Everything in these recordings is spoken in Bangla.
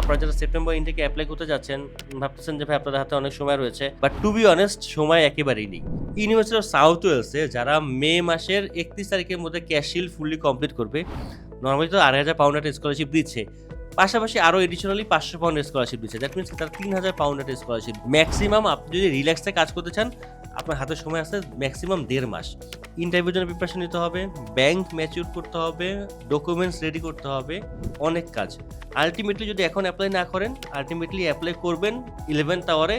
আপনারা যারা সেপ্টেম্বর ইনটেকে অ্যাপ্লাই করতে যাচ্ছেন, ভাবতেছেন যে ভাই আপনাদের হাতে অনেক সময় রয়েছে বাট টু বি অনেস্ট সময় একেবারেই নেই। ইউনিভার্সিটি অফ সাউথ ওয়েলসে যারা মে মাসের একত্রিশ তারিখের মধ্যে ক্যাশিল ফুললি কমপ্লিট করবে নর্মালি তো আড়াই হাজার পাউন্ড একটা স্কলারশিপ দিচ্ছে। পাশাপাশি আরও এডিশনালি পাঁচশো পাউন্ড স্কলারশিপ দিচ্ছে। দ্যাট মিনস তার তিন হাজার পাউন্ড একটা স্কলারশিপ ম্যাক্সিমাম আপনি যদি রিল্যাক্সে কাজ করতে চান আপনার হাতে সময় আছে ম্যাক্সিমাম দেড় মাস। ইন্টারভিউর জন্য প্রিপারেশন নিতে হবে ব্যাংক ম্যাচিউর করতে হবে ডকুমেন্টস রেডি করতে হবে, অনেক কাজ। আলটিমেটলি যদি এখন অ্যাপ্লাই না করেন আলটিমেটলি অ্যাপ্লাই করবেন ইলেভেন্থ আওয়ারে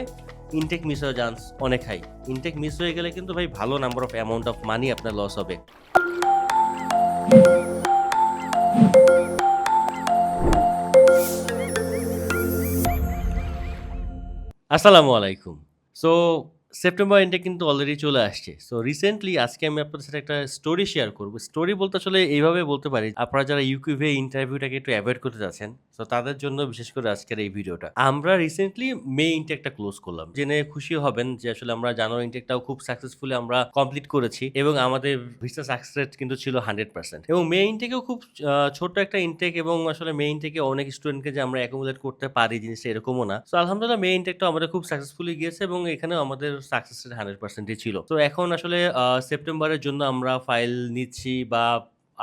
ইনটেক মিস হওয়ার চান্স অনেক হাই ইনটেক মিস হয়ে গেলে কিন্তু ভাই ভালো number of amount of money আপনার লস হবে। আসসালামু আলাইকুম। সো সেপ্টেম্বর এন্ডে কিন্তু অলরেডি চলে আসছে। সো রিসেন্টলি আজকে আমি আপনাদের সাথে একটা স্টোরি শেয়ার করব। স্টোরি বলতে আসলে এইভাবে বলতে পারি, আপনারা যারা ইউকিউভে ইন্টারভিউটাকে একটু অ্যাভয়েড করতে যাচ্ছেন তো তাদের জন্য বিশেষ করে আজকের এই ভিডিওটা। আমরা রিসেন্টলি মে ইনটেকটা ক্লোজ করলাম। জেনে খুশি হবেন যে আসলে আমরা জানুয়ারি ইনটেকটাও খুব সাকসেসফুলি আমরা কমপ্লিট করেছি এবং আমাদের ভিসা সাকসেস রেট কিন্তু ছিল হান্ড্রেড পার্সেন্ট এবং মে ইনটেকেও খুব ছোট্ট একটা ইনটেক এবং আসলে মে ইনটেকে অনেক স্টুডেন্টকে যে আমরা অ্যাকোমোডেট করতে পারি জিনিসটা এরকমও না। তো আলহামদুলিল্লাহ মে ইনটেকটা আমাদের খুব সাকসেসফুলি গিয়েছে এবং এখানেও আমাদের সাকসেস হান্ড্রেড পার্সেন্টই ছিল। তো এখন আসলে সেপ্টেম্বরের জন্য আমরা ফাইল নিচ্ছি বা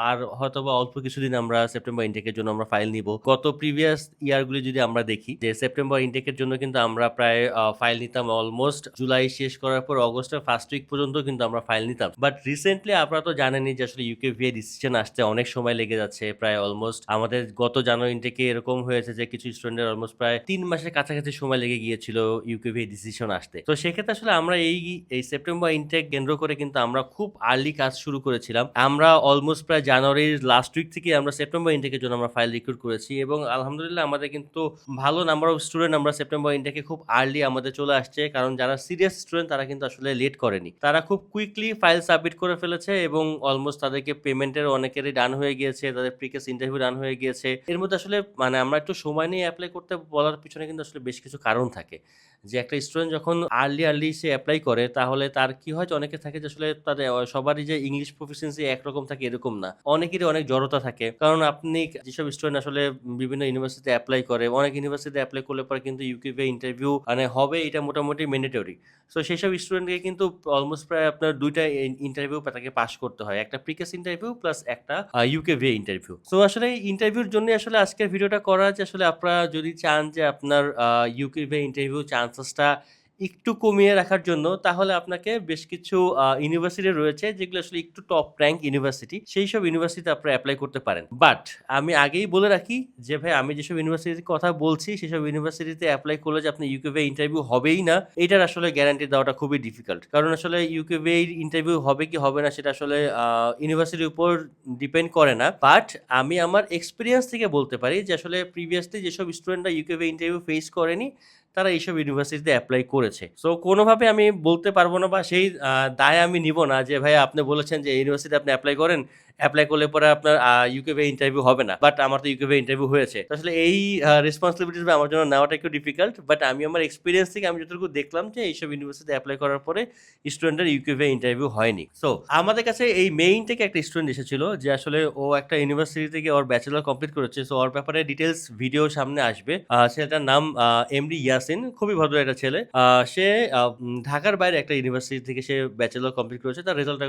আর হয়তো বা অল্প কিছুদিন আমরা সেপ্টেম্বর ইনটেকের জন্য আমরা ফাইল নিব। গত প্রিভিয়াস ইয়ারগুলি যদি আমরা দেখি, যে সেপ্টেম্বর ইনটেকের জন্য কিন্তু আমরা প্রায় ফাইল নিতাম অলমোস্ট জুলাই শেষ করার পর অগস্টের ফার্স্ট উইক পর্যন্ত কিন্তু আমরা ফাইল নিতাম। বাট রিসেন্টলি আপনারা তো জানেনই যে আসলে ইউকে ভিএ ডিসিশন আসতে অনেক সময় লেগে যাচ্ছে, প্রায় অলমোস্ট আমাদের গত জানুয়ারি ইনটেকে এরকম হয়েছে যে কিছু স্টুডেন্টের অলমোস্ট প্রায় তিন মাসের কাছাকাছি সময় লেগে গিয়েছিল ইউকে ভিএ ডিসিশন আসতে। তো সেক্ষেত্রে আসলে আমরা এই এই সেপ্টেম্বর ইনটেক কেন্দ্র করে কিন্তু আমরা খুব আর্লি কাজ শুরু করেছিলাম। আমরা অলমোস্ট প্রায় জানুয়ারির লাস্ট উইক থেকে আমরা সেপ্টেম্বর ইনটেকের জন্য আমরা ফাইল রিক্রুট করেছি এবং আলহামদুলিল্লাহ আমাদের কিন্তু ভালো নাম্বার অফ স্টুডেন্ট আমরা সেপ্টেম্বর ইনটেকে খুব আর্লি আমাদের চলে আসছে। কারণ যারা সিরিয়াস স্টুডেন্ট তারা কিন্তু আসলে লেট করেনি। তারা খুব কুইকলি ফাইল সাবমিট করে ফেলেছে এবং অলমোস্ট তাদেরকে পেমেন্টের অনেকেরই ডান হয়ে গিয়েছে, তাদের প্রিকেস ইন্টারভিউ ডান হয়ে গিয়েছে। এর মধ্যে আসলে মানে আমরা একটু সময় নিয়ে অ্যাপ্লাই করতে বলার পিছনে কিন্তু আসলে বেশ কিছু কারণ থাকে। যে একটা স্টুডেন্ট যখন আর্লি আর্লি সে অ্যাপ্লাই করে, তাহলে তার কি হয় অনেকে থাকে যে আসলে তাদের, সবারই যে ইংলিশ প্রফিসিয়েন্সি একরকম থাকে এরকম না। অনেকেরই অনেক জড়তা থাকে। কারণ আপনি যেসব স্টুডেন্ট আসলে বিভিন্ন ইউনিভার্সিটিতে অ্যাপ্লাই করে, অনেক ইউনিভার্সিটিতে অ্যাপ্লাই করলে পরে কিন্তু ইউকিউবে ইন্টারভিউ মানে হবে, এটা মোটামুটি ম্যান্ডেটরি সো সেই সব স্টুডেন্টকে কিন্তু অলমোস্ট প্রায় আপনার দুইটা ইন্টারভিউ তাকে পাস করতে হয়। একটা প্রিকেস ইন্টারভিউ প্লাস একটা ইউকে ভে ইন্টারভিউ সো আসলে ইন্টারভিউর জন্য আসলে আজকের ভিডিওটা করা যে, আসলে আপনারা যদি চান যে আপনার ইউকে ভে ইন্টারভিউ চান্সেসটা একটু কমিয়ে রাখার জন্য তাহলে আপনাকে বেশ কিছু ইউনিভার্সিটি রয়েছে যেগুলো আসলে একটু টপ র্যাঙ্ক ইউনিভার্সিটি সেই সব ইউনিভার্সিটিতে আপনারা অ্যাপ্লাই করতে পারেন। বাট আমি আগেই বলে রাখি যে ভাই, আমি যেসব ইউনিভার্সিটির কথা বলছি, সেসব ইউনিভার্সিটিতে অ্যাপ্লাই করলে যে আপনি ইউকেভে ইন্টারভিউ হবেই না, এটার আসলে গ্যারান্টি দেওয়াটা খুবই ডিফিকাল্ট কারণ আসলে ইউকেভে ইন্টারভিউ হবে কি হবে না সেটা আসলে ইউনিভার্সিটির উপর ডিপেন্ড করে না। বাট আমি আমার এক্সপিরিয়েন্স থেকে বলতে পারি যে আসলে প্রিভিয়াসলি যেসব স্টুডেন্টরা ইউকেভে ইন্টারভিউ ফেস করেনি তারা এইসব ইউনিভার্সিটিতে অ্যাপ্লাই করেছে। সো কোনোভাবে আমি বলতে পারব না বা সেই দায় আমি নিব না যে ভাই আপনি বলেছেন যে ইউনিভার্সিটি আপনি অ্যাপ্লাই করেন। অ্যাপ্লাই করলে পরে আপনার ইউকেভে ইন্টারভিউ হবে না। বাট আমার তো ইউকেভে ইন্টারভিউ হয়েছে। আসলে এই রেসপন্সিবিলিটিস আমার জন্য নেওয়াটা একটু ডিফিকাল্ট বাট আমি আমার এক্সপিরিয়েন্স থেকে আমি যতটুকু দেখলাম যে এইসব ইউনিভার্সিটি অ্যাপ্লাই করার পরে স্টুডেন্টের ইউকেভে ইন্টারভিউ হয়নি। সো আমাদের কাছে এই মেইন থেকে একটা স্টুডেন্ট এসেছিল যে আসলে ও একটা ইউনিভার্সিটি থেকে ওর ব্যাচেলর কমপ্লিট করেছে। সো ওর ব্যাপারে ডিটেলস ভিডিও সামনে আসবে। ছেলেটার নাম এমডি ইয়াসিন খুবই ভদ্র একটা ছেলে। সে ঢাকার বাইরে একটা ইউনিভার্সিটি থেকে সে ব্যাচেলর কমপ্লিট করেছে। তার রেজাল্টটা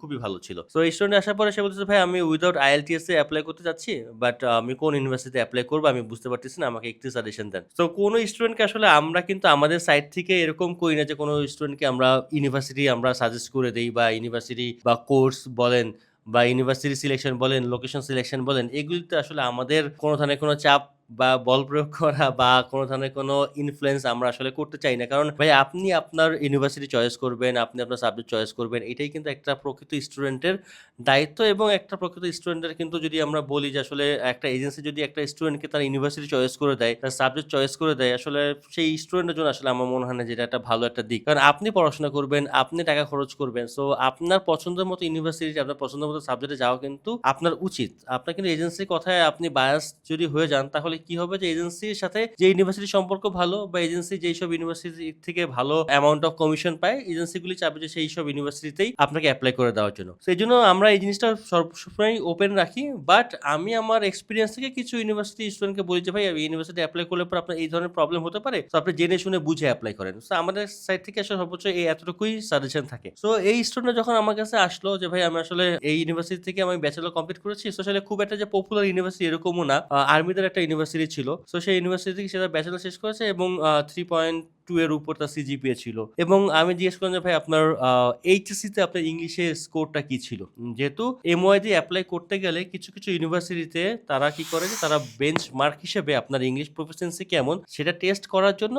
খুবই ভালো ছিল। সো এই স্টুডেন্ট আসার পরে সে বলতেছে, ভাই, আমি উইদাউট আইএলটিএস এ অ্যাপ্লাই করতে চাচ্ছি বাট আমি কোন ইউনিভার্সিটিতে অ্যাপ্লাই করব আমি বুঝতে পারতেছি না, আমাকে একটু সাজেশন দেন। তো কোনো স্টুডেন্টকে আসলে আমরা কিন্তু আমাদের সাইড থেকে এরকম করি না যে, কোনো স্টুডেন্টকে আমরা ইউনিভার্সিটি আমরা সাজেস্ট করে দিই বা ইউনিভার্সিটি বা কোর্স বলেন বা ইউনিভার্সিটি সিলেকশন বলেন লোকেশন সিলেকশন বলেন, এগুলিতে আসলে আমাদের কোনো ধরনের কোনো চাপ বা বল প্রয়োগ করা বা কোনো ধরনের কোনো ইনফ্লুয়েন্স আমরা আসলে করতে চাই না। কারণ ভাই, আপনি আপনার ইউনিভার্সিটি চয়েস করবেন, আপনি আপনার সাবজেক্ট চয়েস করবেন, এটাই কিন্তু একটা প্রকৃত স্টুডেন্টের দায়িত্ব এবং একটা প্রকৃত স্টুডেন্টের কিন্তু যদি আমরা বলি যে আসলে একটা এজেন্সি যদি একটা স্টুডেন্টকে তার ইউনিভার্সিটি চয়েস করে দেয়, তার সাবজেক্ট চয়েস করে দেয়, আসলে সেই স্টুডেন্টের জন্য আসলে আমার মনে হয় না যেটা একটা ভালো একটা দিক। কারণ আপনি পড়াশোনা করবেন, আপনি টাকা খরচ করবেন সো আপনার পছন্দের মতো ইউনিভার্সিটি আপনার পছন্দের মতো সাবজেক্টে যাওয়া কিন্তু আপনার উচিত। আপনার কিন্তু এজেন্সির কথায় আপনি বায়াস যদি হয়ে যান, তাহলে ফলে কি হবে যে এজেন্সির সাথে যে ইউনিভার্সিটি সম্পর্ক ভালো বা এজেন্সি যেই সব ইউনিভার্সিটি থেকে ভালো অ্যামাউন্ট অফ কমিশন পায়, এজেন্সিগুলি চাবে যে সেই সব ইউনিভার্সিটিতেই আপনাকে অ্যাপ্লাই করে দেওয়ার জন্য। সেই জন্য আমরা এই জিনিসটা সবসময় ওপেন রাখি বাট আমি আমার এক্সপিরিয়েন্স থেকে কিছু ইউনিভার্সিটি স্টুডেন্টকে বলি যে, ভাই ইউনিভার্সিটি অ্যাপ্লাই করলে পর আপনার এই ধরনের প্রবলেম হতে পারে। তো আপনি জেনে শুনে বুঝে অ্যাপ্লাই করেন। তো আমাদের সাইড থেকে আসলে সর্বোচ্চ এই এতটুকুই সাজেশন থাকে। সো এই স্টুডেন্ট যখন আমার কাছে আসলো যে, ভাই, আমি আসলে এই ইউনিভার্সিটি থেকে আমি ব্যাচেলর কমপ্লিট করেছি। সো আসলে খুব একটা যে পপুলার ইউনিভার্সিটি এরকমও না। আর্মিদের একটা ইউনিভার্সিটি ছিল। সো সেই ইউনিভার্সিটি থেকে সেটা ব্যাচেলার শেষ করেছে এবং থ্রি পয়েন্ট টু এর উপর তার সিজিপিএ ছিল। এবং আমি জিজ্ঞেস করলাম যে, ভাই, আপনার এইচএসসিতে আপনার ইংলিশের স্কোরটা কি ছিল? যেহেতু এমওয়াই দিয়ে অ্যাপ্লাই করতে গেলে কিছু কিছু ইউনিভার্সিটিতে তারা কি করে যে, তারা বেঞ্চ মার্ক হিসেবে আপনার ইংলিশ প্রফিসিয়েন্সি কেমন, সেটা টেস্ট করার জন্য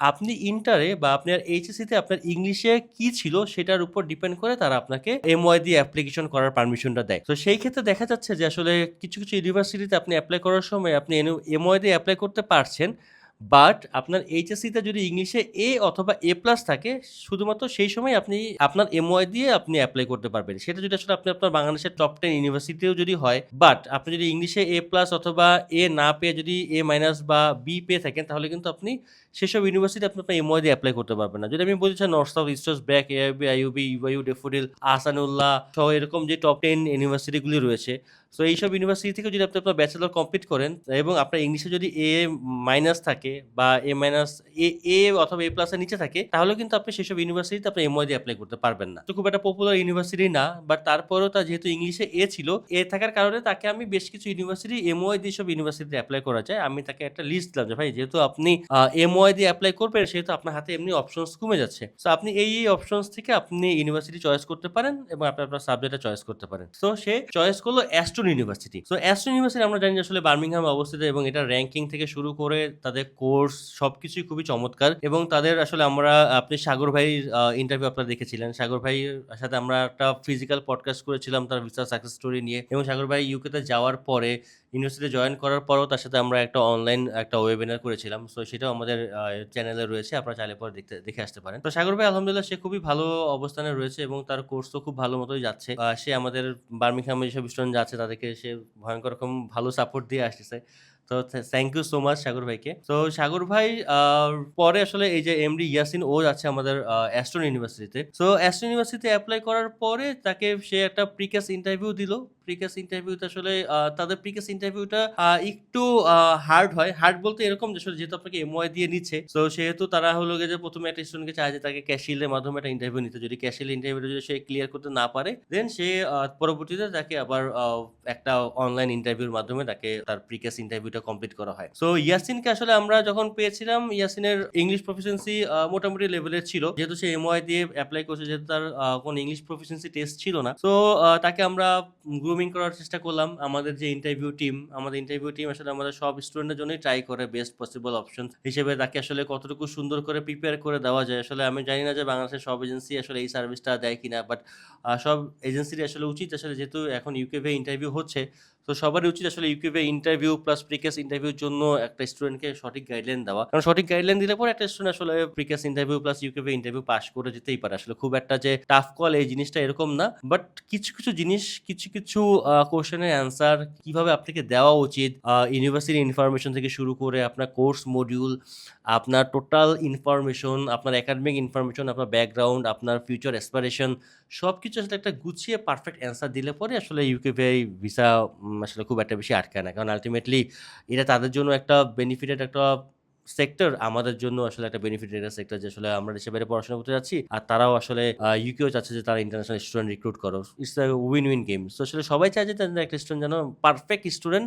আপনি ইন্টারে বা আপনার এইচএসসিতে আপনার ইংলিশে কি ছিল সেটার উপর ডিপেন্ড করে তারা আপনাকে এমওয়াইডি অ্যাপ্লিকেশন করার পারমিশনটা দেয়। তো সেই ক্ষেত্রে দেখা যাচ্ছে যে আসলে কিছু কিছু ইউনিভার্সিটিতে আপনি অ্যাপ্লাই করার সময় আপনি এমওয়াই দিয়ে অ্যাপ্লাই করতে পারছেন বাট আপনার এইচএসসিতে যদি ইংলিশে এ অথবা এ প্লাস থাকে, শুধুমাত্র সেই সময় আপনি আপনার এমওয়াই দিয়ে আপনি অ্যাপ্লাই করতে পারবেন। সেটা যদি আসলে আপনি আপনার বাংলাদেশের টপ টেন ইউনিভার্সিটিও যদি হয় বাট আপনি যদি ইংলিশে এ প্লাস অথবা এ না পেয়ে যদি এ মাইনাস বা বি পেয়ে থাকেন, তাহলে কিন্তু আপনি সেসব ইউনিভার্সিটি আপনি আপনার এমওয়াই দিয়ে অ্যাপ্লাই করতে পারবেন না। যদি আমি বলছি নর্থ সাউথ ইস্টার্স back AIB IUB UIU Daffodil Ahsanullah সহ এরকম যে টপ টেন ইউনিভার্সিটিগুলি রয়েছে সো এইসব ইউনিভার্সিটি থেকে যদি আপনি আপনার ব্যাচেলর কমপ্লিট করেন, এবং আপনার ইংলিশে যদি এ মাইনাস থাকে বা এ মাইনাস এ এ অথবা এ প্লাসের নিচে থাকে, তাহলে কিন্তু আপনি সেসব ইউনিভার্সিটিতে আপনি এমওয়াই দিয়ে অ্যাপ্লাই করতে পারবেন না। তো খুব একটা পপুলার ইউনিভার্সিটি না বাট তারপরেও তার যেহেতু ইংলিশে এ ছিল এ থাকার কারণে তাকে আমি বেশ কিছু ইউনিভার্সিটি এমওয়াই দিয়ে সব ইউনিভার্সিটিতে অ্যাপ্লাই করা যায়। আমি তাকে একটা লিস্ট দিলাম যে, ভাই, যেহেতু আপনি এমওয়াই দিয়ে অ্যাপ্লাই করবেন, সেহেতু আপনার হাতে এমনি অপশনস কমে যাচ্ছে। সো আপনি এই এই অপশনস থেকে আপনি ইউনিভার্সিটি চয়েস করতে পারেন, এবং আপনি আপনার সাবজেক্টটা চয়েস করতে পারেন। সো সে চয়েস করল Aston university so Aston university আমরা জানি আসলে বার্মিংহাম অবস্থিত এবং এটা র্যাঙ্কিং থেকে শুরু করে তাদের কোর্স সবকিছুই খুবই চমৎকার এবং তাদের আসলে আমরা, আপনি সাগর ভাই ইন্টারভিউ আপনারা দেখেছিলেন। সাগর ভাইয়ের সাথে আমরা একটা ফিজিক্যাল পডকাস্ট করেছিলাম তার ভিসা সাকসেস স্টোরি নিয়ে এবং সাগর ভাই ইউকেতে যাওয়ার পরে ইউনিভার্সিটি জয়েন করার পরও তার সাথে আমরা একটা অনলাইন একটা ওয়েবিনার করেছিলাম। সো সেটাও আমাদের চ্যানেলে রয়েছে, আপনারা চাইলে পরে দেখতে, দেখে আসতে পারেন। তো সাগর ভাই, আলহামদুলিল্লাহ সে খুবই ভালো অবস্থানে রয়েছে এবং তার কোর্সও খুব ভালো মতোই যাচ্ছে। সে আমাদের বার্মিংহামে যেসব স্টুডেন্ট যাচ্ছে, তাদেরকে সে ভয়ঙ্কর রকম ভালো সাপোর্ট দিয়ে আসতেছে। তো thank you so much Sagar ভাইকে। তো সাগর ভাই পরে আসলে এই যে এমডি ইয়াসিন, ও যাচ্ছে আমাদের অ্যাস্টন ইউনিভার্সিটিতে সো অ্যাস্টন ইউনিভার্সিটিতে অ্যাপ্লাই করার পরে তাকে সে একটা প্রিকাস ইন্টারভিউ দিল। প্রিকাস ইন্টারভিউতে আসলে তাদের প্রিকাস ইন্টারভিউটা একটু হার্ড হয়। হার্ড বলতে এরকম যে যেহেতু আপনাকে এমওয়াই দিয়ে নিচ্ছে, তো সেহেতু তারা হলো যে প্রথমে একটা স্টুডেন্টকে চায় যে তাকে ক্যাশিলের মাধ্যমে একটা ইন্টারভিউ নিতে। যদি ক্যাশিল ইন্টারভিউটা যদি সে ক্লিয়ার করতে না পারে দেন সে পরবর্তীতে তাকে আবার একটা অনলাইন ইন্টারভিউর মাধ্যমে তাকে তার প্রিকাস ইন্টারভিউটা কমপ্লিট করা হয়। সো ইয়াসিনকে আসলে আমরা যখন পেয়েছিলাম, ইয়াসিনের ইংলিশ প্রফিসিয়েন্সি মোটামুটি লেভেলের ছিল। যেহেতু সে এমওয়াই দিয়ে অ্যাপ্লাই করছে, যেহেতু তার কোনো ইংলিশ প্রফিসিয়েন্সি টেস্ট ছিল না। সো তাকে আমরা গ্রুমিং করার চেষ্টা করলাম। আমাদের যে ইন্টারভিউ টিম আমাদের ইন্টারভিউ টিম আসলে আমাদের সব স্টুডেন্টের জন্যই ট্রাই করে বেস্ট পসিবল অপশন হিসেবে তাকে আসলে কতটুকু সুন্দর করে প্রিপেয়ার করে দেওয়া যায়। আসলে আমি জানি না যে বাংলাদেশের সব এজেন্সি আসলে এই সার্ভিসটা দেয় কিনা বাট সব এজেন্সির আসলে উচিত আসলে যেহেতু এখন ইউকেভে ইন্টারভিউ হচ্ছে তো সবারই উচিত আসলে ইউকেভে ইন্টারভিউ প্লাস প্রিকেস ইন্টারভিউর জন্য একটা স্টুডেন্টকে সঠিক গাইডলাইন দেওয়া। কারণ সঠিক গাইডলাইন দিলে পরে একটা স্টুডেন্ট আসলে pre CAS interview plus UKVI interview pass করে যেতেই পারে। আসলে খুব একটা যে টাফ কল এই জিনিসটা এরকম না। বাট কিছু কিছু জিনিস, কিছু কিছু কোশ্চেনের অ্যান্সার কীভাবে আপনাকে দেওয়া উচিত? ইউনিভার্সিটি ইনফরমেশন থেকে শুরু করে আপনার কোর্স মডিউল আপনার টোটাল ইনফরমেশন আপনার একাডেমিক ইনফরমেশন আপনার ব্যাকগ্রাউন্ড আপনার ফিউচার অ্যাসপারেশন সব কিছু আসলে একটা গুছিয়ে পারফেক্ট অ্যান্সার দিলে পরে আসলে ইউকেভে ভিসা আসলে খুব একটা বেশি আটকায় না। কারণ আলটিমেটলি এটা তাদের জন্য একটা বেনিফিটেড একটা সেক্টর আমাদের জন্য আসলে একটা বেনিফিট বেনিফিটেড সেক্টর যে আসলে আমরা দেশে বাইরে পড়াশোনা করতে যাচ্ছি। আর তারাও আসলে ইউকেও চাচ্ছে যে তারা ইন্টারন্যাশনাল স্টুডেন্ট রিক্রুট করো ইটস উইন উইন গেম তো আসলে সবাই চায় যে তাদের একটা স্টুডেন্ট যেন পারফেক্ট স্টুডেন্ট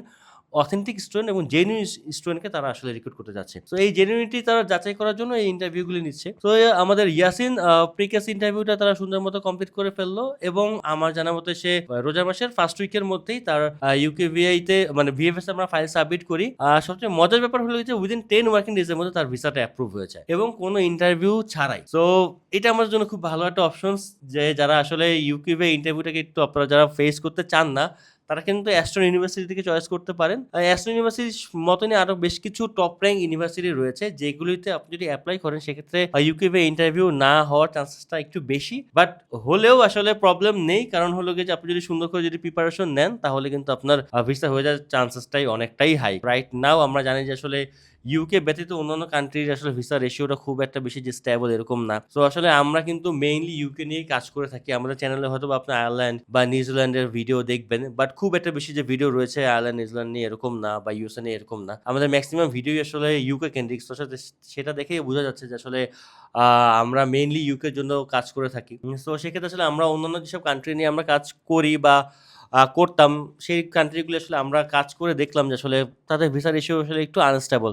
অথেন্টিক স্টুডেন্ট এবং জেনুইন স্টুডেন্টকে তারা আসলে রিক্রুট করতে যাচ্ছে। তো এই জেনুইনিটি তারা যাচাই করার জন্য এই ইন্টারভিউগুলি নিচ্ছে। তো আমাদের ইয়াসিন প্রিকেস ইন্টারভিউটা তারা সুন্দর মতো কমপ্লিট করে ফেলল এবং আমার জানা মতে সে আহ, রোজা মাসের ফার্স্ট উইকের মধ্যেই তার ইউকে ভিআইতে মানে ভিএফএস আমরা ফাইল সাবমিট করি। আর সবচেয়ে মজার ব্যাপার হলো যে উইদিন টেন ওয়ার্কিং ডেজের মধ্যে তার ভিসাটা অ্যাপ্রুভ হয়ে যায় এবং কোনো ইন্টারভিউ ছাড়াই। তো এটা আমার জন্য খুব ভালো একটা অপশন যে যারা আসলে ইউকিউবে ইন্টারভিউটাকে একটু আপনারা যারা ফেস করতে চান না তারা কিন্তু অ্যাস্ট্রন ইউনিভার্সিটি থেকে চয়েস করতে পারেন। অ্যাস্ট্রন ইউনিভার্সিটির মতনই আরও বেশ কিছু টপ র্যাঙ্ক ইউনিভার্সিটি রয়েছে, যেগুলিতে আপনি যদি অ্যাপ্লাই করেন, সেক্ষেত্রে ইউকিভে ইন্টারভিউ না হওয়ার চান্সেসটা একটু বেশি। বাট হলেও আসলে প্রবলেম নেই, কারণ হলো যে আপনি যদি সুন্দর করে যদি প্রিপারেশন নেন, তাহলে কিন্তু আপনার ভিসা হয়ে যাওয়ার চান্সেসটাই অনেকটাই হাই রাইট নাও আমরা জানি যে আসলে ইউকে ব্যতীত অন্যান্য কান্ট্রির আসলে ভিসা রেশিওটা খুব একটা বেশি যে স্ট্যাবল এরকম না। তো আসলে আমরা কিন্তু মেইনলি ইউকে নিয়েই কাজ করে থাকি। আমাদের চ্যানেলে হয়তো আপনি আয়ারল্যান্ড বা নিউজিল্যান্ডের ভিডিও দেখবেন বাট খুব একটা বেশি যে ভিডিও রয়েছে আয়ারল্যান্ড নিউজিল্যান্ড নিয়ে এরকম না বা ইউএসএ নিয়ে এরকম না। আমাদের ম্যাক্সিমাম ভিডিও আসলে ইউকে কেন্দ্রিক। তো সেটা দেখেই বোঝা যাচ্ছে যে আসলে আমরা মেইনলি ইউকের জন্য কাজ করে থাকি। তো সেক্ষেত্রে আসলে আমরা অন্যান্য যেসব কান্ট্রি নিয়ে আমরা কাজ করি বা করতাম। সেই কান্ট্রিগুলো আসলে আমরা কাজ করে দেখলাম যে আসলে তাদের ভিসা রেশিও আসলে একটু আনস্টেবল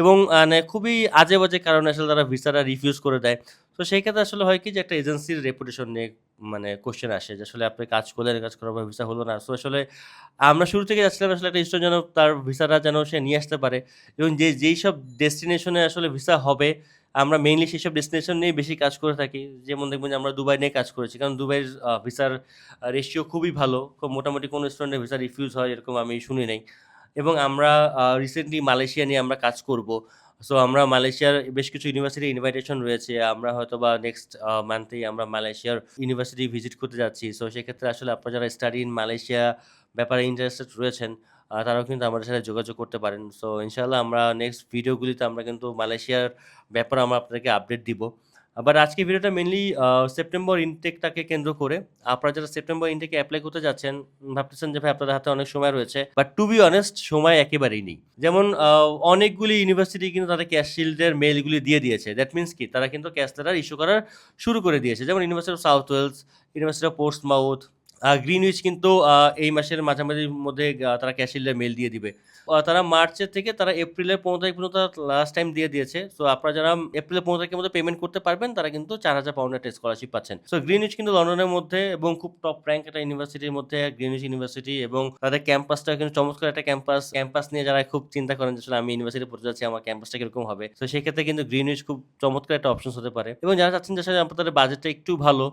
এবং মানে খুবই আজে বাজে কারণে আসলে তারা ভিসাটা রিফিউজ করে দেয়। তো সেই ক্ষেত্রে আসলে হয় কি যে একটা এজেন্সির রেপুটেশন নিয়ে মানে কোশ্চেন আসে যে আসলে আপনি কাজ করলেন, কাজ করার পর ভিসা হলো না। সো আসলে আমরা শুরু থেকে যাচ্ছিলাম আসলে একটা স্টুডেন্ট যেন তার ভিসাটা যেন সে নিয়ে আসতে পারে এবং যে, যেই সব ডেস্টিনেশনে আসলে ভিসা হবে আমরা মেইনলি সেই সব ডেস্টিনেশন নিয়ে বেশি কাজ করে থাকি। যেমন দেখবেন যে আমরা দুবাই নিয়ে কাজ করেছি, কারণ দুবাইয়ের ভিসার রেশিও খুবই ভালো। খুব মোটামুটি কোনো স্টুডেন্টের ভিসা রিফিউজ হয় এরকম আমি শুনি নাই। এবং আমরা রিসেন্টলি মালয়েশিয়া নিয়ে আমরা কাজ করব। সো আমরা মালয়েশিয়ার বেশ কিছু ইউনিভার্সিটি ইনভাইটেশন রয়েছে। আমরা হয়তো বা নেক্সট মান্থেই আমরা মালয়েশিয়ার ইউনিভার্সিটি ভিজিট করতে যাচ্ছি। সো সেক্ষেত্রে আসলে আপনারা যারা স্টাডি ইন মালয়েশিয়া ব্যাপারে ইন্টারেস্টেড রয়েছেন তারাও কিন্তু আমাদের সাথে যোগাযোগ করতে পারেন। সো ইনশাল্লাহ আমরা নেক্সট ভিডিওগুলিতে আমরা কিন্তু মালয়েশিয়ার ব্যাপারে আমরা আপনাদেরকে আপডেট দিব। বাট আজকে ভিডিওটা মেনলি সেপ্টেম্বর ইনটেকটাকে কেন্দ্র করে। আপনারা যারা সেপ্টেম্বর ইনটেকে অ্যাপ্লাই করতে যাচ্ছেন ভাবতেছেন যে ভাই আপনাদের হাতে অনেক সময় রয়েছে। বাট টু বি অনেস্ট সময় একেবারেই নেই। যেমন অনেকগুলি ইউনিভার্সিটি কিন্তু তাদের ক্যাশ শিল্ডের মেলগুলি দিয়ে দিয়েছে। দ্যাট মিনস কি? তারা কিন্তু ক্যাশ লেটার ইস্যু করার শুরু করে দিয়েছে। যেমন university of South Wales university of Portsmouth Greenwich কিন্তু এই মাসের মাঝামাঝির মধ্যে তারা ক্যাশ মেল দিয়ে দিবে। তারা মার্চের থেকে, তারা এপ্রিলের পনেরো তারিখ পর্যন্ত লাস্ট টাইম দিয়ে দিয়েছে। সো আপনারা যারা এপ্রিলের পনেরো তারিখের মধ্যে পেমেন্ট করতে পারবেন, তারা কিন্তু চার হাজার পাউন্ডের টেস্ট স্কলারশিপ পাচ্ছেন। সো গ্রিনউইচ কিন্তু লন্ডনের মধ্যে এবং খুব টপ র্যাঙ্ক একটা ইউনিভার্সিটির মধ্যে গ্রিনউইচ ইউনিভার্সিটি এবং তাদের ক্যাম্পাসটা কিন্তু চমৎকার একটা ক্যাম্পাস ক্যাম্পাস নিয়ে যারা খুব চিন্তা করেন যে আমি ইউনিভার্সিটি পড়তে যাচ্ছি, আমার ক্যাম্পাসটা কীরকম হবে? তো সেক্ষেত্রে কিন্তু গ্রিনউইচ খুব চমৎকার একটা অপশন হতে পারে। এবং যারা চাচ্ছেন যে আপনাদের বাজেটটা একটু ভালো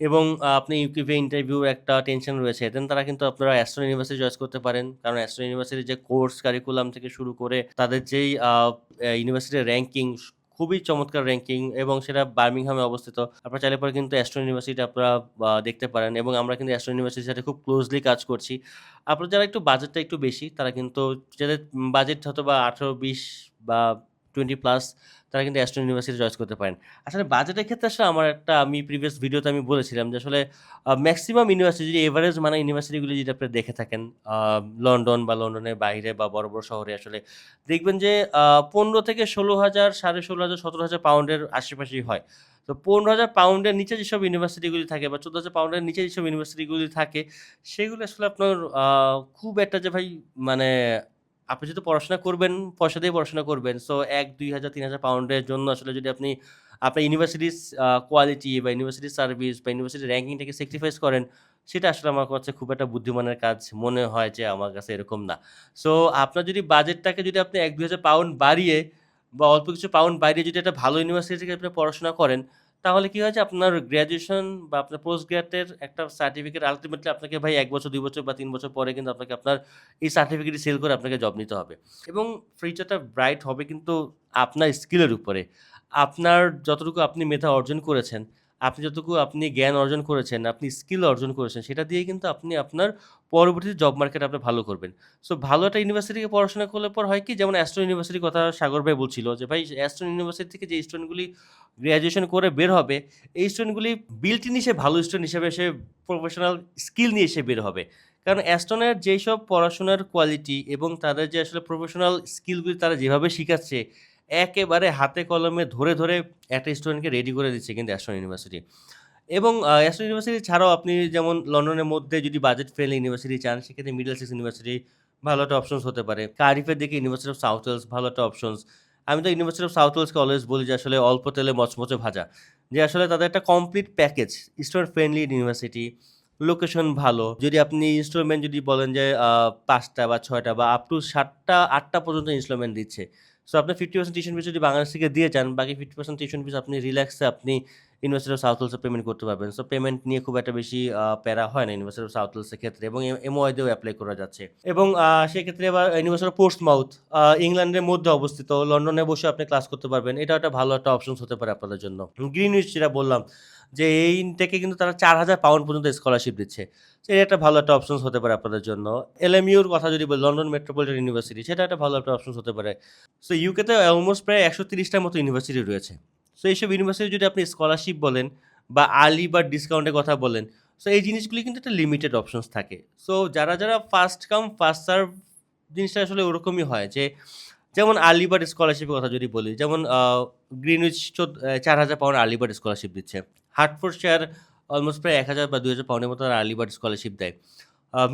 এবং আপনি ইউকিভে ইন্টারভিউ একটা টেনশন রয়েছে। দেন তারা কিন্তু আপনারা অ্যাস্ট্রন ইউনিভার্সিটি চয়েস করতে পারেন। কারণ অ্যাস্ট্রন ইউনিভার্সিটির যে কোর্স কারিকুলাম থেকে শুরু করে, তাদের যেই ইউনিভার্সিটির র্যাঙ্কিং খুবই চমৎকার র্যাঙ্কিং এবং সেটা বার্মিংহামে অবস্থিত। আপনারা চাইলে পরে কিন্তু অ্যাস্ট্রন ইউনিভার্সিটি আপনারা দেখতে পারেন এবং আমরা কিন্তু অ্যাস্ট্রন ইউনিভার্সিটির সাথে খুব ক্লোজলি কাজ করছি। আপনার যারা একটু বাজেটটা একটু বেশি, তারা কিন্তু যাদের বাজেট হয়তো বা আঠেরো, বিশ বা টোয়েন্টি প্লাস তারা কিন্তু অ্যাস্ট্রন ইউনিভার্সিটি চয়েস করতে পারেন। আসলে বাজেটের ক্ষেত্রে আসলে আমার একটা, আমি প্রিভিয়াস ভিডিওতে আমি বলেছিলাম যে আসলে ম্যাক্সিমাম ইউনিভার্সিটি যদি এভারেজ মানে ইউনিভার্সিটিগুলি যদি আপনি দেখে থাকেন লন্ডন বা লন্ডনের বাইরে বা বড় বড় শহরে আসলে, দেখবেন যে পনেরো থেকে ষোলো হাজার, সাড়ে ষোলো হাজার, সতেরো হাজার পাউন্ডের আশেপাশেই হয়। তো পনেরো হাজার পাউন্ডের নিচে যেসব ইউনিভার্সিটিগুলি থাকে বা চোদ্দ হাজার পাউন্ডের নিচে যেসব ইউনিভার্সিটিগুলি থাকে, সেগুলো আসলে আপনার খুব একটা যে ভাই মানে আপনি যদি পড়াশোনা করবেন, পয়সা দিয়ে পড়াশোনা করবেন সো এক, দুই হাজার, তিন হাজার পাউন্ডের জন্য আসলে যদি আপনি, আপনার ইউনিভার্সিটির কোয়ালিটি বা ইউনিভার্সিটির সার্ভিস বা ইউনিভার্সিটির র্যাঙ্কিংটাকে স্যাক্রিফাইস করেন, সেটা আসলে আমার কাছে খুব একটা বুদ্ধিমানের কাজ মনে হয় যে আমার কাছে এরকম না। সো আপনার যদি বাজেটটাকে যদি আপনি এক, দুই হাজার পাউন্ড বাড়িয়ে বা অল্প কিছু পাউন্ড বাড়িয়ে যদি একটা ভালো ইউনিভার্সিটি থেকে আপনি পড়াশোনা করেন তাহলে কি হয় যে আপনার গ্র্যাজুয়েশন বা আপনার পোস্ট গ্র্যাডের একটা সার্টিফিকেট আলটিমেটলি আপনাকে ভাই এক বছর, দুই বছর বা তিন বছর পরে কিন্তু আপনাকে আপনার এই সার্টিফিকেট সেল করে আপনাকে জব নিতে হবে। এবং ফিউচারটা ব্রাইট হবে কিন্তু আপনার স্কিলের উপরে। আপনার যতটুকু আপনি মেধা অর্জন করেছেন আপনি যতটুকু আপনি জ্ঞান অর্জন করেছেন, আপনি স্কিল অর্জন করেছেন, সেটা দিয়ে কিন্তু আপনি আপনার পরবর্তী জব মার্কেট আপনি ভালো করবেন। সো ভালো একটা ইউনিভার্সিটিকে পড়াশোনা করলে পর হয় কি, যেমন অ্যাস্ট্রো ইউনিভার্সিটির কথা সাগর ভাই বলছিল যে, ভাই অ্যাস্ট্রো ইউনিভার্সিটি থেকে যে স্টুডেন্টগুলি গ্র্যাজুয়েশন করে বের হবে, এই স্টুডেন্টগুলি বিল্ট ইন হিসেবে, ভালো স্টুডেন্ট হিসেবে সে প্রফেশনাল স্কিল নিয়ে এসে বের হবে। কারণ অ্যাস্টনের যেই সব পড়াশোনার কোয়ালিটি এবং তাদের যে আসলে প্রফেশনাল স্কিলগুলি তারা যেভাবে শিখাচ্ছে একেবারে হাতে কলমে ধরে ধরে একটা স্টুডেন্টকে রেডি করে দিচ্ছে কিন্তু অ্যাস্টন ইউনিভার্সিটি এবং অ্যাস্টন ইউনিভার্সিটি ছাড়াও আপনি যেমন লন্ডনের মধ্যে যদি বাজেট ফ্রেন্ডলি ইউনিভার্সিটি চান, সেক্ষেত্রে মিডল সিক্স ইউনিভার্সিটি ভালো একটা অপশনস হতে পারে। কারিফের দিকে ইউনিভার্সিটি অফ সাউথ ওয়েলস ভালো একটা অপশনস আমি তো ইউনিভার্সিটি অফ সাউথ ওয়েলসকে অলওয়েজ বলি যে আসলে অল্প তেলে মচমচে ভাজা। যে আসলে তাদের একটা complete package student friendly university location ভালো। যদি আপনি ইনস্টলমেন্ট যদি বলেন যে পাঁচটা বা ছয়টা বা আপ টু সাতটা, আটটা পর্যন্ত ইনস্টলমেন্ট দিচ্ছে সো আপনি ফিফটি পার্সেন্ট টিউশন ফিস যদি বাংলাদেশ থেকে দিয়ে যান, বাকি ফিফটি পার্সেন্ট টিউশন ফিস আপনি রিল্যাক্সে আপনি ইউনিভার্সিটি অফ সাউথ ওয়েলসে পেমেন্ট করতে পারবেন। সো পেমেন্ট নিয়ে খুব একটা বেশি প্যারা হয় না ইউনিভার্সিটি অফ সাউথ ওয়েলসের ক্ষেত্রে এবং এমওআইতেও অ্যাপ্লাই করা যাচ্ছে। এবং সেক্ষেত্রে আবার ইউনিভার্সিটি অফ পোস্ট মাউথ ইংল্যান্ডের মধ্যে অবস্থিত। লন্ডনে বসে আপনি ক্লাস করতে পারবেন। এটা একটা ভালো একটা অপশন হতে পারে আপনাদের জন্য। গ্রিন যেটা বললাম যে এই থেকে কিন্তু তারা চার হাজার পাউন্ড পর্যন্ত স্কলারশিপ দিচ্ছে। এটা একটা ভালো একটা অপশন হতে পারে আপনাদের জন্য। এলএমইউর কথা যদি বলি লন্ডন মেট্রোপলিটন ইউনিভার্সিটি সেটা একটা ভালো একটা অপশন হতে পারে। সো ইউকেতে অলমোস্ট প্রায় একশো তিরিশটার মতো ইউনিভার্সিটি রয়েছে। সো এইসব ইউনিভার্সিটি যদি আপনি স্কলারশিপ বলেন বা আর্লি বা ডিসকাউন্টের কথা বলেন সো এই জিনিসগুলি কিন্তু একটা লিমিটেড অপশনস থাকে। সো যারা যারা ফার্স্ট কাম ফার্স্ট সার্ভ জিনিসটা আসলে ওরকমই হয় যে, যেমন আর্লি বার্ড স্কলারশিপের কথা যদি বলি, যেমন গ্রিনউইচ চার হাজার পাউন্ড আর্লি বার্ড স্কলারশিপ দিচ্ছে। হার্টফোর্ড শেয়ার অলমোস্ট প্রায় এক হাজার বা দুই হাজার পাউন্ডের মতো আর্লি বার্ড স্কলারশিপ দেয়।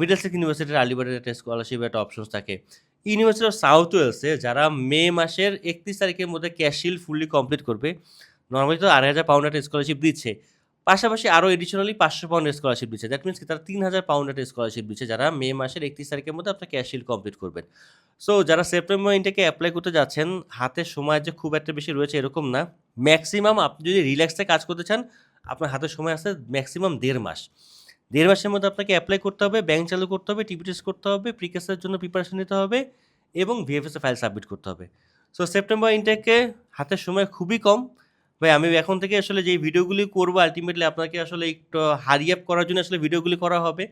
মিডল সেক ইউনিভার্সিটির আর্লি বার্ডের একটা স্কলারশিপের একটা অপশন থাকে। ইউনিভার্সিটি অফ সাউথ ওয়েলসে যারা মে মাসের একত্রিশ তারিখের মধ্যে ক্যাশিল ফুললি কমপ্লিট করবে নর্মালি তো আড়াই হাজার পাউন্ড একটা স্কলারশিপ দিচ্ছে। পাশাপাশি আরও এডিশনালি পাঁচশো পাউন্ডের স্কলারশিপ দিচ্ছে। দ্যাট মিনস কি? তারা তিন হাজার পাউন্ড একটা স্কলারশিপ দিচ্ছে যারা মে মাসের একত্রিশ তারিখের মধ্যে আপনার ক্যাশিল কমপ্লিট করবেন। সো যারা সেপ্টেম্বর ইনটেকে অ্যাপ্লাই করতে যাচ্ছেন, হাতে সময় যে খুব একটা বেশি রয়েছে এরকম না। ম্যাক্সিমাম আপনি যদি রিল্যাক্সে কাজ করতে চান আপনার হাতে সময় আছে ম্যাক্সিমাম দেড় মাস। দেড় মাসের মধ্যে আপনাকে অ্যাপ্লাই করতে হবে ব্যাংক চালু করতে হবে টিপি টেস্ট করতে হবে প্রিকেসের জন্য প্রিপারেশন নিতে হবে এবং ভিএফএসে ফাইল সাবমিট করতে হবে। সো সেপ্টেম্বর ইনটেকে হাতের সময় খুবই কম। ভাই, আমি এখন থেকে আসলে যে ভিডিওগুলি করব আলটিমেটলি আপনাকে আসলে একটু হারি আপ করার জন্য আসলে ভিডিওগুলি করা হবে।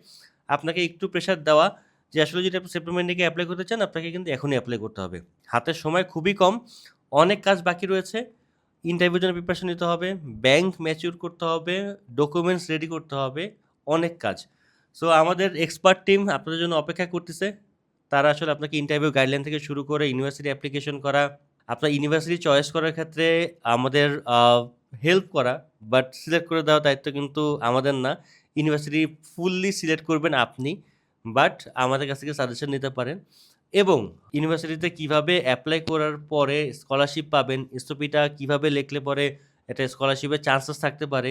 আপনাকে একটু প্রেশার দেওয়া যে আসলে যদি আপনি সেপ্টেম্বর ইন্টেকে অ্যাপ্লাই করতে চান, আপনাকে কিন্তু এখনই অ্যাপ্লাই করতে হবে। হাতের সময় খুবই কম, অনেক কাজ বাকি রয়েছে। ইন্টারভিউর জন্য প্রিপারেশন নিতে হবে ব্যাংক ম্যাচিউর করতে হবে ডকুমেন্টস রেডি করতে হবে, অনেক কাজ। সো আমাদের এক্সপার্ট টিম আপনাদের জন্য অপেক্ষা করতেছে। তারা আসলে আপনাকে ইন্টারভিউ গাইডলাইন থেকে শুরু করে ইউনিভার্সিটি অ্যাপ্লিকেশন করা, আপনার ইউনিভার্সিটি চয়েস করার ক্ষেত্রে আমাদের হেল্প করা বাট সিলেক্ট করে দেওয়ার দায়িত্ব কিন্তু আমাদের না। ইউনিভার্সিটি ফুললি সিলেক্ট করবেন আপনি বাট আমাদের কাছ থেকে সাজেশন নিতে পারেন। এবং ইউনিভার্সিটিতে কীভাবে অ্যাপ্লাই করার পরে স্কলারশিপ পাবেন এসওপিটা কীভাবে লিখলে পরে একটা স্কলারশিপের চান্সেস থাকতে পারে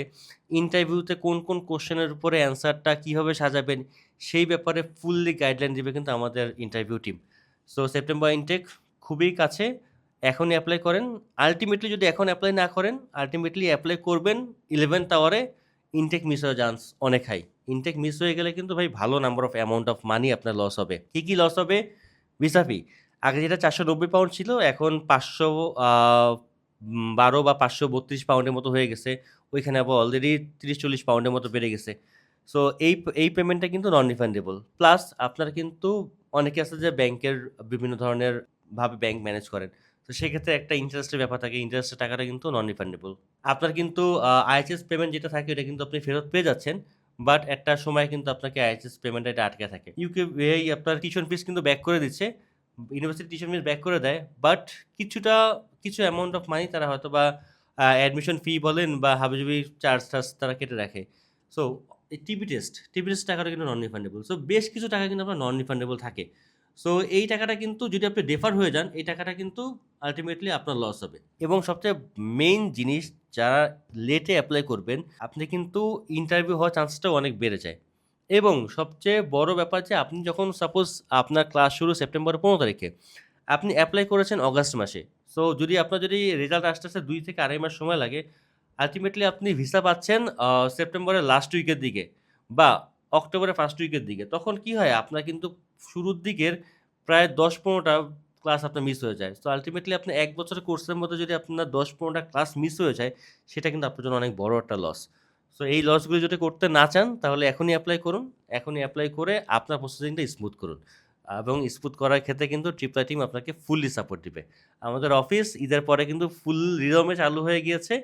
ইন্টারভিউতে কোন কোন কোশ্চেনের উপরে অ্যান্সারটা কীভাবে সাজাবেন, সেই ব্যাপারে ফুললি গাইডলাইন দেবে কিন্তু আমাদের interview team so September intake খুবই কাছে, এখনই অ্যাপ্লাই করেন। আলটিমেটলি যদি এখন অ্যাপ্লাই না করেন আলটিমেটলি অ্যাপ্লাই করবেন ইলেভেন্থ আওয়ারে ইনটেক মিস হওয়ার চান্স অনেক হাই ইনটেক মিস হয়ে গেলে কিন্তু ভাই ভালো number of amount of money আপনার লস হবে। কী কী লস হবে? ভিসা ফি আগে যেটা চারশো নব্বই পাউন্ড ছিল, এখন পাঁচশো বারো বা পাঁচশো বত্রিশ পাউন্ডের মতো হয়ে গেছে। ওইখানে আবার অলরেডি তিরিশ, চল্লিশ পাউন্ডের মতো বেড়ে গেছে। সো এই এই পেমেন্টটা কিন্তু নন রিফান্ডেবল প্লাস আপনার কিন্তু অনেকে আছে যে ব্যাংকের বিভিন্ন ধরনের ভাবে ব্যাংক ম্যানেজ করেন। তো সেক্ষেত্রে একটা ইন্টারেস্টের ব্যাপার থাকে ইন্টারেস্টের টাকাটা কিন্তু নন রিফান্ডেবল আপনার কিন্তু আইএসএস পেমেন্ট যেটা থাকে, ওটা কিন্তু আপনি ফেরত পেয়ে যাচ্ছেন। বাট একটা সময় কিন্তু আপনাকে আইএসএস পেমেন্ট এটা আটকে থাকে। ইউকে এই আপনার টিউশন ফিস কিন্তু ব্যাক করে দিচ্ছে ইউনিভার্সিটি টিউশন ফিস ব্যাক করে দেয় বাট কিছুটা, কিছু অ্যামাউন্ট অফ মানি তারা হয়তো বা অ্যাডমিশন ফি বলেন বা হাবিজাবি চার্জ টার্জ তারা কেটে রাখে। So TV test TV test টাকাটা কিন্তু নন রিফান্ডেবল সো বেশ কিছু টাকা কিন্তু আপনার নন রিফান্ডেবল থাকে। সো এই টাকাটা কিন্তু যদি আপনি ডেফার হয়ে যান, এই টাকাটা কিন্তু আলটিমেটলি আপনার লস হবে। এবং সবচেয়ে মেইন জিনিস যারা লেটে অ্যাপ্লাই করবেন, আপনি কিন্তু ইন্টারভিউ হওয়ার চান্সটাও অনেক বেড়ে যায়। এবং সবচেয়ে বড় ব্যাপার যে, আপনি যখন সাপোজ আপনার ক্লাস শুরু সেপ্টেম্বরের পনেরো তারিখে, আপনি অ্যাপ্লাই করেছেন অগাস্ট মাসে। সো যদি আপনার যদি রেজাল্ট আসতে আসতে দুই থেকে আড়াই মাস সময় লাগে আলটিমেটলি আপনি ভিসা পাচ্ছেন সেপ্টেম্বরের লাস্ট উইকের দিকে বা অক্টোবরের ফার্স্ট উইকের দিকে। তখন কি হয়, আপনার কিন্তু শুরুর দিকের প্রায় দশ পনেরোটা ক্লাস আপনার মিস হয়ে যায়। তো আলটিমেটলি আপনি এক বছরের কোর্সের মধ্যে যদি আপনার দশ পনেরোটা ক্লাস মিস হয়ে যায়, সেটা কিন্তু আপনার জন্য অনেক বড় একটা লস সো এই লসগুলো যদি করতে না চান, তাহলে এখনই অ্যাপ্লাই করুন। এখনই অ্যাপ্লাই করে আপনার প্রসেসিংটা স্মুথ করুন। এবং স্মুথ করার ক্ষেত্রে কিন্তু ট্রিপলা টিম আপনাকে ফুললি সাপোর্ট দিবে। আমাদের অফিস ঈদের পরে কিন্তু ফুল রিদমে চালু হয়ে গিয়েছে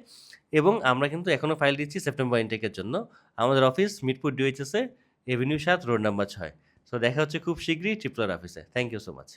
এবং আমরা কিন্তু এখনও ফাইল দিচ্ছি সেপ্টেম্বর ইনটেকের জন্য। আমাদের অফিস মিরপুর ডিওএইচএসে এভিনিউ সাত রোড নাম্বার ছয়। সো দেখা হচ্ছে খুব শীঘ্রই ট্রিপলার অফিসে থ্যাংক ইউ সো মাচ